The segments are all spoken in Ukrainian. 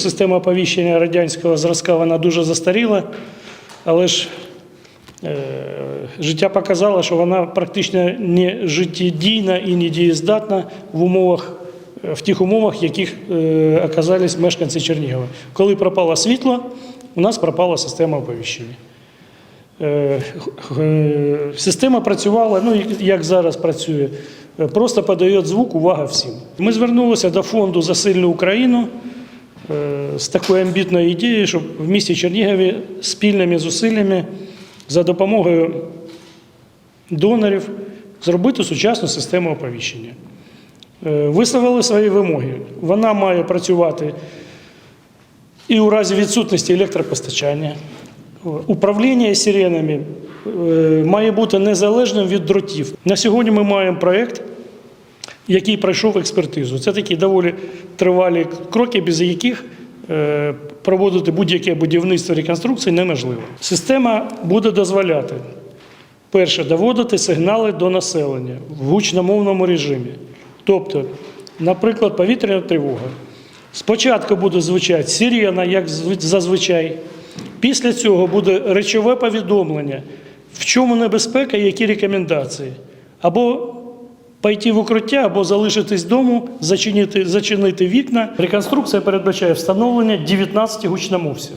Система оповіщення радянського зразка вона дуже застаріла, але ж е, життя показало, що вона практично не життєдійна і не дієздатна в умовах, е, в тих умовах, в яких е, оказались мешканці Чернігова. Коли пропало світло, у нас пропала система оповіщення. Е, е, Система працювала, ну як- зараз працює, просто подає звук, увага всім. Ми звернулися до фонду за сильну Україну з такою амбітною ідеєю, щоб в місті Чернігові спільними зусиллями за допомогою донорів зробити сучасну систему оповіщення. Е, Висловили свої вимоги. Вона має працювати і у разі відсутності електропостачання. Управління сиренами е, має бути незалежним від дротів. На сьогодні ми маємо проєкт, який пройшов експертизу. Це такі доволі тривалі кроки, без яких е, проводити будь-яке будівництво реконструкції неможливо. Система буде дозволяти, перше, доводити сигнали до населення в гучномовному режимі. Тобто, наприклад, повітряна тривога. Спочатку буде звучати сирена, як зазвичай. Після цього буде речове повідомлення, в чому небезпека і які рекомендації. Або пойти в укриття, або залишитись дому, зачинити, зачинити вікна. Реконструкція передбачає встановлення 19 гучномовців.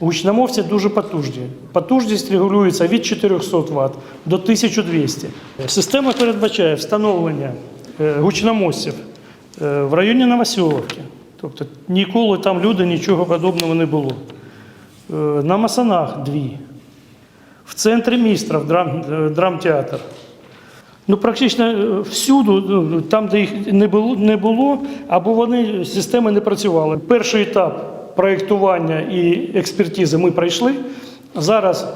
Гучномовці дуже потужні. Потужність регулюється від 400 Вт до 1200. Система передбачає встановлення е, гучномовців е, в районі Новоселовки. Тобто ніколи там люди нічого подобного не було. Е, На Масанах дві. В центрі міста в драм, драмтеатр. Ну, практично е, всюду, ну, там, де їх не було, не було, або вони системи не працювали. Перший етап проєктування і експертизи ми пройшли. Зараз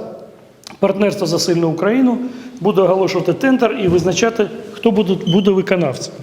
партнерство за сильну Україну буде оголошувати тендер і визначати, хто буде, буде виконавцем.